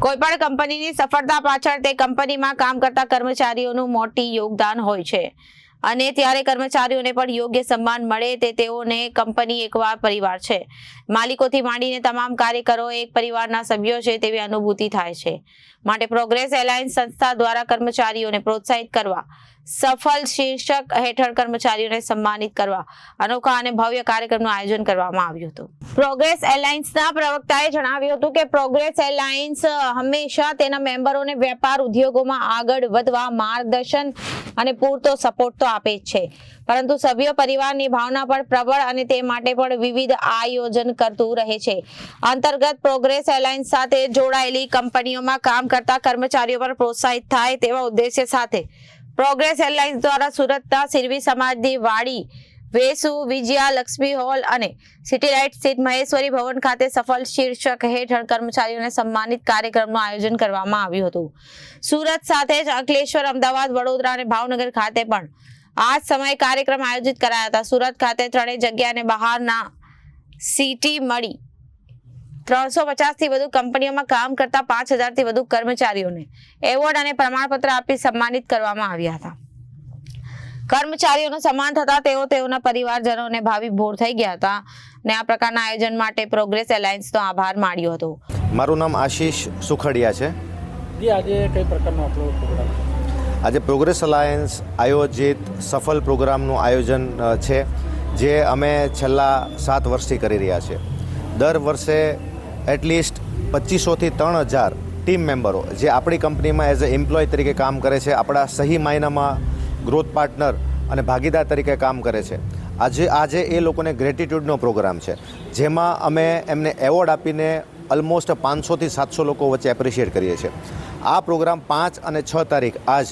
કોઈ પણ કંપનીની સફળતા પાછળ તે કંપનીમાં કામ કરતા કર્મચારીઓનું મોટી યોગદાન હોય છે. અને ત્યારે કર્મચારીઓને પણ યોગ્ય સન્માન મળે તે તેઓને કંપની એકવાર પરિવાર છે. માલિકોથી માંડીને તમામ કાર્યકરો એક પરિવારના સભ્યો છે તેવી અનુભૂતિ થાય છે. માટે પ્રોગ્રેસ એલાયન્સ સંસ્થા દ્વારા કર્મચારીઓને પ્રોત્સાહિત કરવા, સફળ શીર્ષક હેઠળ કર્મચારીઓને સન્માનિત કરવા, અનોખા અને ભવ્ય કાર્યક્રમનું આયોજન કરવામાં આવ્યું હતું. પ્રોગ્રેસ એલાયન્સના પ્રવક્તાએ જણાવ્યું હતું કે પ્રોગ્રેસ એલાયન્સ હંમેશા તેના મેમ્બરોને વેપાર ઉદ્યોગોમાં આગળ વધવા માર્ગદર્શન અને પૂરતો સપોર્ટ તો આપે જ છે. પરંતુ સભ્યો પરિવારની ભાવના પણ પ્રબળ અને તે માટે પણ વિવિધ આયોજન કરતું રહે છે. અંતર્ગત પ્રોગ્રેસ એલાયન્સ સાથે જોડાયેલી કંપનીઓમાં કામ કરતા કર્મચારીઓ પર પ્રોત્સાહિત થાય તેવા ઉદ્દેશ્ય સાથે પ્રોગ્રેસ એરલાઇન્સ દ્વારા સુરતના સિરવી સમાજની વાડી વેસુ, વિજયા, લક્ષ્મી હોલ અને સિટી લાઇટ સ્થિત મહેશ્વરી ભવન ખાતે સફળ શીર્ષક હેઠળ કર્મચારીઓને સન્માનિત કાર્યક્રમનું આયોજન કરવામાં આવ્યું હતું. સુરત સાથે જ અંકલેશ્વર અમદાવાદ, વડોદરા અને ભાવનગર ખાતે પણ આ જ સમયે કાર્યક્રમ આયોજિત કરાયા હતા. સુરત ખાતે ત્રણેય જગ્યાને બહારના સીટી મળી. ત્રણસો પચાસથી વધુ કંપનીઓમાં કામ કરતા પાંચ હજારથી વધુ કર્મચારીઓને એવોર્ડ અને પ્રમાણપત્ર આપી સન્માનિત કરવામાં આવ્યા હતા. કર્મચારીઓનું સમાન થતા તેઓ તેઓના પરિવારજનોને ભાવિ ભોર થઈ ગયા હતા અને આ પ્રકારના આયોજન માટે પ્રોગ્રેસ એલાયન્સનો આભાર માન્યો હતો. મારું નામ આશીષ સુખડિયા છે. જી આજે કઈ પ્રકારનો આપણો પ્રોગ્રામ આજે પ્રોગ્રેસ અલાયન્સ આયોજિત સફળ પ્રોગ્રામનું આયોજન છે જે અમે છેલ્લા સાત વર્ષથી કરી રહ્યા છીએ. દર વર્ષે એટલીસ્ટ પચીસોથી ત્રણ હજાર ટીમ મેમ્બરો જે આપણી કંપનીમાં એઝ અ એમ્પ્લોય તરીકે કામ કરે છે આપણા સહી માયનામાં ગ્રોથ પાર્ટનર અને ભાગીદાર તરીકે કામ કરે છે. આજે આજે એ લોકોને ગ્રેટિટ્યૂડનો પ્રોગ્રામ છે. જેમાં અમે એમને એવોર્ડ આપીને ઓલમોસ્ટ પાંચસોથી સાતસો લોકો વચ્ચે એપ્રિશિએટ કરીએ છીએ. આ પ્રોગ્રામ પાંચ અને છ તારીખ આજ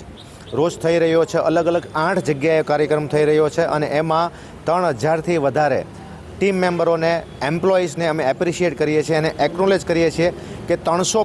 રોજ થઈ રહ્યો છે. અલગ અલગ આઠ જગ્યાએ કાર્યક્રમ થઈ રહ્યો છે અને એમાં ત્રણ હજારથી વધારે ટીમ મેમ્બરોને એમ્પ્લોઈઝને અમે એપ્રિશિએટ કરીએ છીએ અને એક્નોલેજ કરીએ છીએ કે ત્રણસો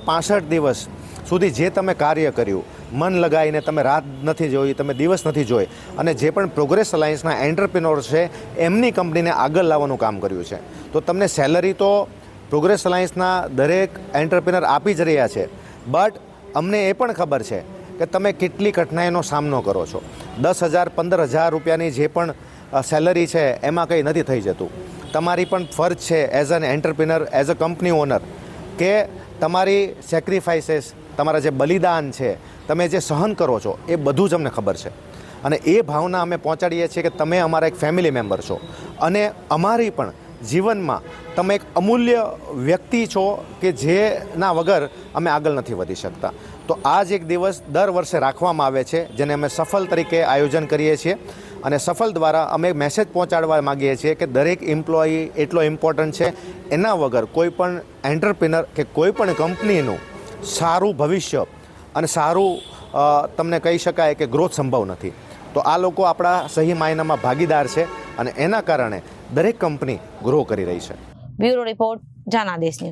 દિવસ સુધી જે તમે કાર્ય કર્યું મન લગાવીને તમે રાત નથી જોઈ, તમે દિવસ નથી જોઈ. અને જે પણ પ્રોગ્રેસ અલાયન્સના એન્ટરપ્રિનોર છે, એમની કંપનીને આગળ લાવવાનું કામ કર્યું છે. તો તમને સેલરી તો પ્રોગ્રેસ અલાયન્સના દરેક એન્ટરપ્રિનર આપી જ રહ્યા છે. બટ અમને એ પણ ખબર છે કે તમે કેટલી કઠિનાઈનો સામનો કરો છો. દસ હજાર, પંદર હજાર રૂપિયાની જે પણ સેલરી છે, એમાં કંઈ નથી થઈ જતું. તમારી પણ ફરજ છે as an entrepreneur, as a company owner, કે તમારી સેક્રિફાઈસીસ તમારા જે બલિદાન છે, તમે જે સહન કરો છો, એ બધું જ અમને ખબર છે. અને એ ભાવના અમે પહોંચાડીએ છીએ કે તમે અમારા એક ફેમિલી મેમ્બર છો. અને અમારી પણ જીવનમાં તમે એક અમૂલ્ય વ્યક્તિ છો કે જેના વગર અમે આગળ નથી વધી શકતા. તો આ જ એક દિવસ દર વર્ષે રાખવામાં આવે છે, જેને અમે સફળ તરીકે આયોજન કરીએ છીએ. અને સફળ દ્વારા અમે મેસેજ પહોંચાડવા માગીએ છીએ કે દરેક એમ્પ્લોયી એટલો ઇમ્પોર્ટન્ટ છે, એના વગર કોઈ પણ એન્ટરપ્રિનર કે કોઈ પણ કંપનીનું સારું ભવિષ્ય અને સારું તમને કહી શકાય કે ગ્રોથ સંભવ નથી. તો આ લોકો આપણા સહી માયનામાં ભાગીદાર છે અને એના કારણે દરેક કંપની ગ્રો કરી રહી છે. Bureau report Janadesh news